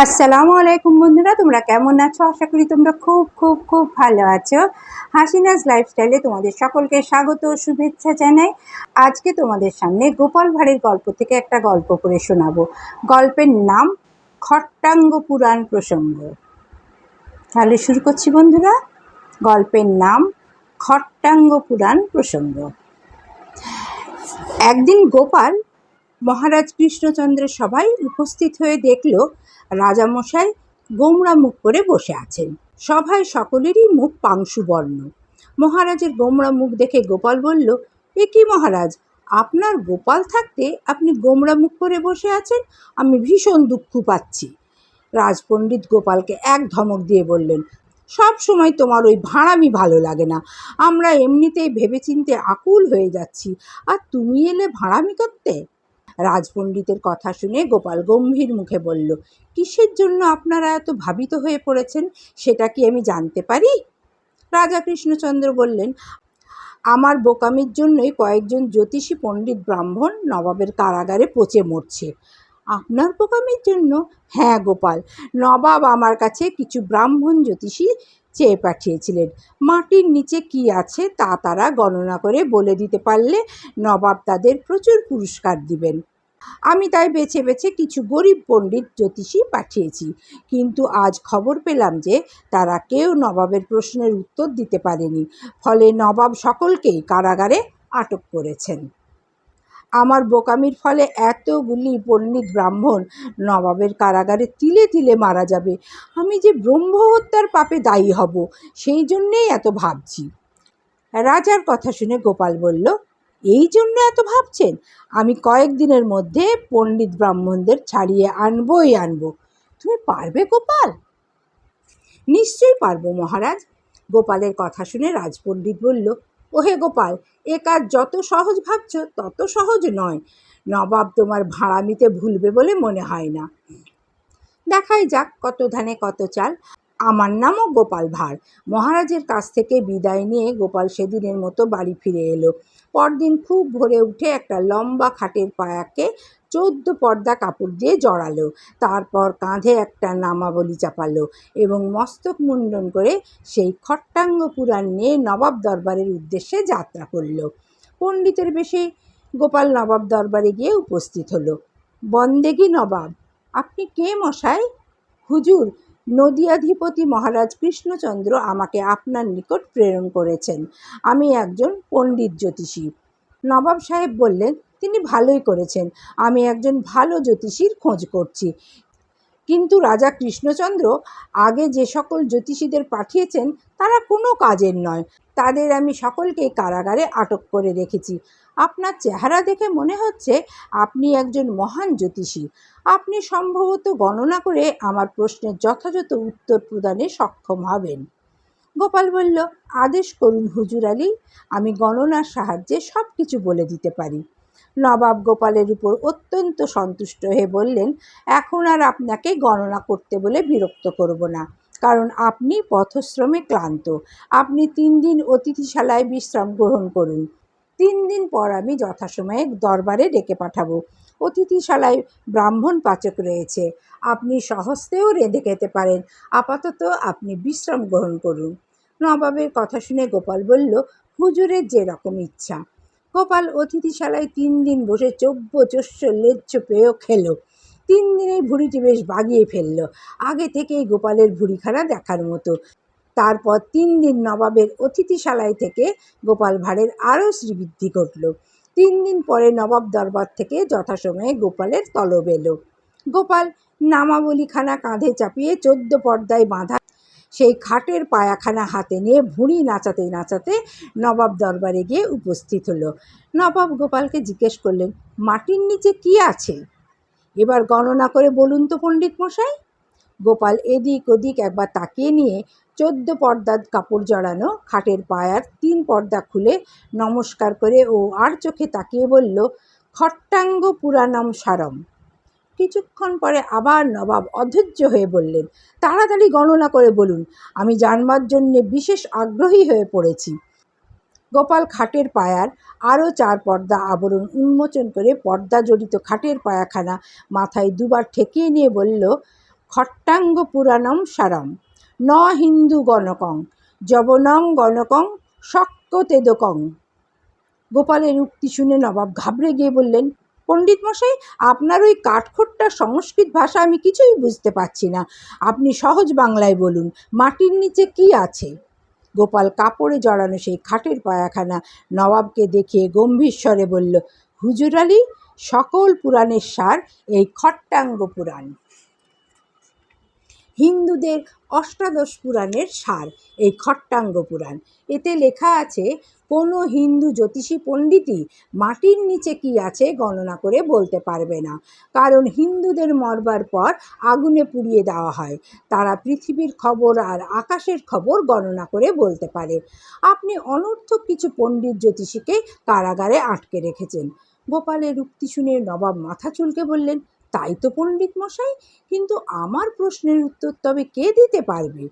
আসসালামু আলাইকুম বন্ধুরা, তোমরা কেমন আছো? আশা করি তোমরা খুব খুব খুব ভালো আছো। হাসিনাস লাইফস্টাইলে তোমাদের সকলকে স্বাগত শুভেচ্ছা জানাই। আজকে তোমাদের সামনে গোপাল ভাঁড়ের গল্প থেকে একটা গল্প করে শোনাবো। গল্পের নাম খট্টাঙ্গ পুরাণ প্রসঙ্গ। তাহলে শুরু করছি বন্ধুরা। গল্পের নাম খট্টাঙ্গ পুরাণ প্রসঙ্গ। একদিন গোপাল মহারাজ কৃষ্ণচন্দ্রের সভায় উপস্থিত হয়ে দেখল রাজামশাই গোমরা মুখ করে বসে আছেন। সভায় সকলেরই মুখ পাংশুবর্ণ। মহারাজের গোমরা মুখ দেখে গোপাল বলল, এ কি মহারাজ, আপনার গোপাল থাকতে আপনি গোমরা মুখ করে বসে আছেন? আমি ভীষণ দুঃখ পাচ্ছি। রাজপণ্ডিত গোপালকে এক ধমক দিয়ে বললেন, সব সময় তোমার ওই ভাঁড়ামি ভালো লাগে না। আমরা এমনিতেই ভেবেচিন্তে আকুল হয়ে যাচ্ছি। আর তুমি এলে ভাঁড়ামি করতে? রাজপণ্ডিতের কথা শুনে গোপাল গম্ভীর মুখে বলল, কিসের জন্য আপনারা এত ভাবিত হয়ে পড়েছেন? সেটা কি আমি জানতে পারি? রাজা কৃষ্ণচন্দ্র বললেন, আমার বোকামির জন্যই কয়েকজন জ্যোতিষী পণ্ডিত ব্রাহ্মণ নবাবের কারাগারে পচে মরছে। আপনার বোকামির জন্য? হ্যাঁ গোপাল, নবাব আমার কাছে কিছু ব্রাহ্মণ জ্যোতিষী চেয়ে পাঠিয়েছিলেন। মাটির নিচে কি আছে তা তারা গণনা করে বলে দিতে পারলে নবাব তাদের প্রচুর পুরস্কার দিবেন। আমি তাই বেছে বেছে কিছু গরিব পণ্ডিত জ্যোতিষী পাঠিয়েছি। কিন্তু আজ খবর পেলাম যে তারা কেউ নবাবের প্রশ্নের উত্তর দিতে পারেনি। ফলে নবাব সকলকেই কারাগারে আটক করেছেন। আমার বোকামির ফলে এতগুলি পণ্ডিত ব্রাহ্মণ নবাবের কারাগারে তিলে তিলে মারা যাবে। আমি যে ব্রহ্ম হত্যার পাপে দায়ী হব, সেই জন্যেই এত ভাবছি। রাজার কথা শুনে গোপাল বলল, এই জন্য এত ভাবছেন? আমি কয়েকদিনের মধ্যে পণ্ডিত ব্রাহ্মণদের ছাড়িয়ে আনবই আনব। তুমি পারবে গোপাল? নিশ্চয়ই পারব মহারাজ। গোপালের কথা শুনে রাজপণ্ডিত বলল ওহে গোপাল, এ কাজ যত সহজ ভাবছ, তত সহজ নয়। নবাব তোমার ভাড়ামিতে ভুলবে বলে মনে হয় না। দেখাই যাক কত ধানে কত চাল। আমার নামও গোপাল ভাঁড়। মহারাজের কাছ থেকে বিদায় নিয়ে গোপাল সেদিনের মতো বাড়ি ফিরে এলো। পরদিন খুব ভোরে উঠে একটা লম্বা খাটের পায়াকে চোদ্দ পর্দা কাপড় দিয়ে জড়ালো। তারপর কাঁধে একটা নামাবলি চাপালো এবং মস্তক মুন্ডন করে সেই খট্টাঙ্গ পুরাণ নিয়ে নবাব দরবারের উদ্দেশ্যে যাত্রা করল। পণ্ডিতের বেশে গোপাল নবাব দরবারে গিয়ে উপস্থিত হলো। বন্দেগি নবাব, আপনি কে মশাই? হুজুর, নদীয়াধিপতি মহারাজ কৃষ্ণচন্দ্র আমাকে আপনার নিকট প্রেরণ করেছেন। আমি একজন পণ্ডিত জ্যোতিষী। নবাব সাহেব বললেন তিনি ভালোই করেছেন। আমি একজন ভালো জ্যোতিষীর খোঁজ করছি। কিন্তু রাজা কৃষ্ণচন্দ্র আগে যে সকল জ্যোতিষীদের পাঠিয়েছেন, তারা কোনো কাজের নয়। তাদের আমি সকলকে কারাগারে আটক করে রেখেছি। আপনার চেহারা দেখে মনে হচ্ছে আপনি একজন মহান জ্যোতিষী। আপনি সম্ভবত গণনা করে আমার প্রশ্নের যথাযথ উত্তর প্রদানে সক্ষম হবেন। গোপাল বলল, আদেশ করুন হুজুর আলী, আমি গণনার সাহায্যে সব কিছু বলে দিতে পারি। নবাব গোপালের উপর অত্যন্ত সন্তুষ্ট হয়ে বললেন, এখন আর আপনাকে গণনা করতে বলে বিরক্ত করব না, কারণ আপনি পথশ্রমে ক্লান্ত। আপনি তিন দিন অতিথিশালায় বিশ্রাম গ্রহণ করুন। তিন দিন পর আমি যথাসময়ে দরবারে ডেকে পাঠাবো। অতিথিশালায় ব্রাহ্মণ পাচক রয়েছে। আপনি সহস্তেও রেঁধে খেতে পারেন। আপাতত আপনি বিশ্রাম গ্রহণ করুন। নবাবের কথা শুনে গোপাল বলল, হুজুরের যে রকম ইচ্ছা। গোপাল অতিথিশালায় তিন দিন বসে চব্য চস্য লেজ্জ পেয়েও খেলো। তিন দিনেই ভুঁড়িটি বেশ বাগিয়ে ফেলল। আগে থেকেই গোপালের ভুঁড়িখানা দেখার মতো। তারপর তিন দিন নবাবের অতিথিশালায় থেকে গোপাল ভাঁড়ের আরও শ্রীবৃদ্ধি ঘটল। তিন দিন পরে নবাব দরবার থেকে যথাসময়ে গোপালের তলব এলো। গোপাল নামাবলিখানা কাঁধে চাপিয়ে চোদ্দ পর্দায় বাঁধা সেই খাটের পায়াখানা হাতে নিয়ে ভুঁড়ি নাচাতে নাচাতে নবাব দরবারে গিয়ে উপস্থিত হলো। নবাব গোপালকে জিজ্ঞেস করলেন, মাটির নিচে কি আছে? এবার গণনা করে বলুন তো পণ্ডিত মশাই। গোপাল এদিক ওদিক একবার তাকিয়ে নিয়ে চোদ্দ পর্দার কাপড় জড়ানো খাটের পায়ার তিন পর্দা খুলে নমস্কার করে ও আর চোখে তাকিয়ে বলল, খট্টাঙ্গ পুরাণম সারম। কিছুক্ষণ পরে আবার নবাব অধৈর্য হয়ে বললেন, তাড়াতাড়ি গণনা করে বলুন, আমি জানবার জন্যে বিশেষ আগ্রহী হয়ে পড়েছি। গোপাল খাটের পায়ার আরও চার পর্দা আবরণ উন্মোচন করে পর্দা জড়িত খাটের পায়াখানা মাথায় দুবার ঠেকিয়ে নিয়ে বলল, খট্টাঙ্গ পুরাণম সারম, ন হিন্দু গণকং, যবনং গণকং, শক্ত তেদকং। গোপালের উক্তি শুনে নবাব ঘাবড়ে গিয়ে বললেন পণ্ডিত মশাই, আপনার ওই কাঠখোট্টা সংস্কৃত ভাষা আমি কিছুই বুঝতে পারছি না। আপনি সহজ বাংলায় বলুন, মাটির নিচে কি আছে? গোপাল কাপড়ে জড়ানো সেই খাটের পায়াখানা, নবাবকে দেখিয়ে গম্ভীর স্বরে বলল, হুজুর আলী, সকল পুরাণের সার এই খট্টাঙ্গ পুরাণ। হিন্দুদের অষ্টাদশ পুরাণের সার, এই খট্টাঙ্গ পুরাণ। এতে লেখা আছে, কোনো হিন্দু জ্যোতিষী পণ্ডিতই মাটির নিচে কি আছে গণনা করে বলতে পারবে না। কারণ হিন্দুদের মরবার পর আগুনে পুড়িয়ে দেওয়া হয়। তারা পৃথিবীর খবর আর আকাশের খবর গণনা করে বলতে পারে। আপনি অনর্থক কিছু পণ্ডিত জ্যোতিষীকে কারাগারে আটকে রেখেছেন। গোপালের উক্তি শুনে নবাব মাথা চুলকে বললেন তাই তো পণ্ডিত মশাই, কিন্তু আমার প্রশ্নের উত্তর তবে কে দিতে পারবে?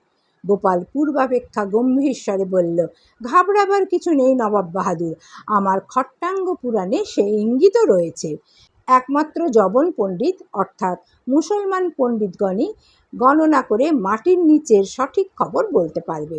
গোপাল পূর্বাপেক্ষা গম্ভীর স্বরে বলল, ঘাবড়াবার কিছু নেই নবাব বাহাদুর, আমার খট্টাঙ্গ পুরাণে সে ইঙ্গিতও রয়েছে। একমাত্র জবন পণ্ডিত, অর্থাৎ মুসলমান পণ্ডিতগণই গণনা করে মাটির নিচের সঠিক খবর বলতে পারবে।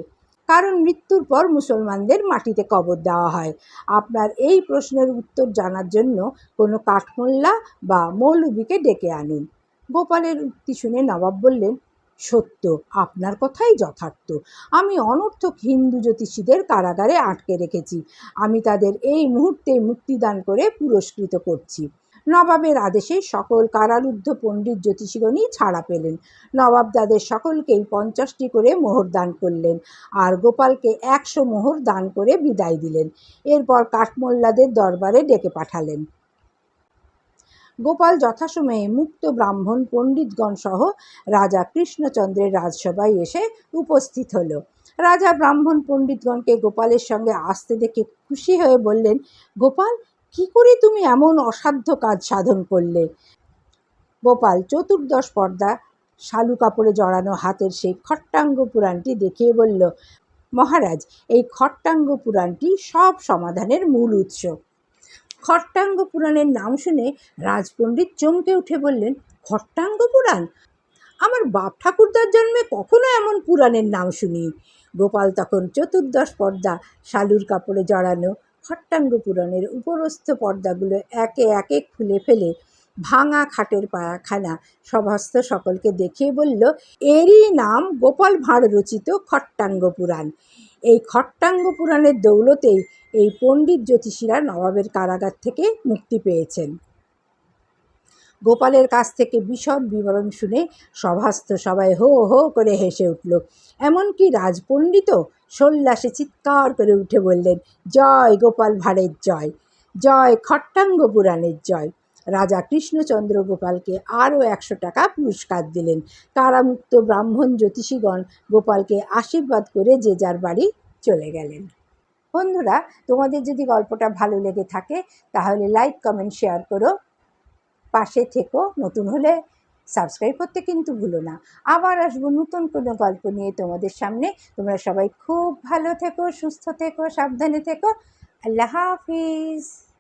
কারণ মৃত্যুর পর মুসলমানদের মাটিতে কবর দেওয়া হয়। আপনার এই প্রশ্নের উত্তর জানার জন্য কোনো কাঠমোল্লা বা মৌলবীকে ডেকে আনুন। গোপালের উক্তি শুনে নবাব বললেন, সত্য, আপনার কথাই যথার্থ। আমি অনর্থক হিন্দু জ্যোতিষীদের কারাগারে আটকে রেখেছি। আমি তাদের এই মুহূর্তে মুক্তিদান করে পুরস্কৃত করছি। নবাবের আদেশে সকল কারারুদ্ধ পণ্ডিত জ্যোতিষীগণই ছাড়া পেলেন। নবাব তাদের সকলকেই পঞ্চাশটি করে মোহর দান করলেন আর গোপালকে একশো মোহর দান করে বিদায় দিলেন। এরপর কাঠমোল্লাদের দরবারে ডেকে পাঠালেন। গোপাল যথাসময়ে মুক্ত ব্রাহ্মণ পণ্ডিতগণ সহ রাজা কৃষ্ণচন্দ্রের রাজসভায় এসে উপস্থিত হলো। রাজা ব্রাহ্মণ পণ্ডিতগণকে গোপালের সঙ্গে আসতে দেখে খুশি হয়ে বললেন, গোপাল কি করে তুমি এমন অসাধ্য কাজ সাধন করলে? গোপাল চতুর্দশ পর্দা, শালু কাপড়ে জড়ানো হাতের সেই খট্টাঙ্গ পুরাণটি দেখিয়ে বলল, মহারাজ, এই খট্টাঙ্গ পুরাণটি সব সমাধানের মূল উৎস। খট্টাঙ্গ পুরাণের নাম শুনে রাজপণ্ডিত চমকে উঠে বললেন, খট্টাঙ্গ পুরাণ? আমার বাপ ঠাকুরদার জন্মে কখনো এমন পুরাণের নাম শুনি গোপাল তখন চতুর্দশ পর্দা, শালুর কাপড়ে জড়ানো খট্টাঙ্গ পুরাণের উপরস্থ পর্দাগুলো একে একে খুলে ফেলে ভাঙা খাটের পায়াখানা সভাস্থ সকলকে দেখিয়ে বলল, এরই নাম গোপাল ভাঁড় রচিত খট্টাঙ্গ পুরাণ এই খট্টাঙ্গ পুরাণের দৌলতেই এই পণ্ডিত জ্যোতিষীরা নবাবের কারাগার থেকে মুক্তি পেয়েছেন। গোপালের কাছ থেকে বিশদ বিবরণ শুনে সভাস্থ সবাই হো হো করে হেসে উঠল। এমনকি রাজপণ্ডিতও সোল্লাসে চিৎকার করে উঠে বললেন, জয় গোপাল ভাঁড়ের জয় জয় খট্টাঙ্গ পুরাণের জয়। রাজা কৃষ্ণচন্দ্র গোপালকে আরও একশো টাকা পুরস্কার দিলেন। কারামুক্ত ব্রাহ্মণ জ্যোতিষীগণ গোপালকে আশীর্বাদ করে যে যার বাড়ি চলে গেলেন। বন্ধুরা, তোমাদের যদি গল্পটা ভালো লেগে থাকে, তাহলে লাইক কমেন্ট শেয়ার করো। পাশে থেকো, নতুন হলে সাবস্ক্রাইব করতে কিন্তু ভুলো না। আবার আসব নতুন কোনো গল্প নিয়ে তোমাদের সামনে। তোমরা সবাই খুব ভালো থেকো, সুস্থ থেকো, সাবধানে থেকো। আল্লাহ হাফিজ।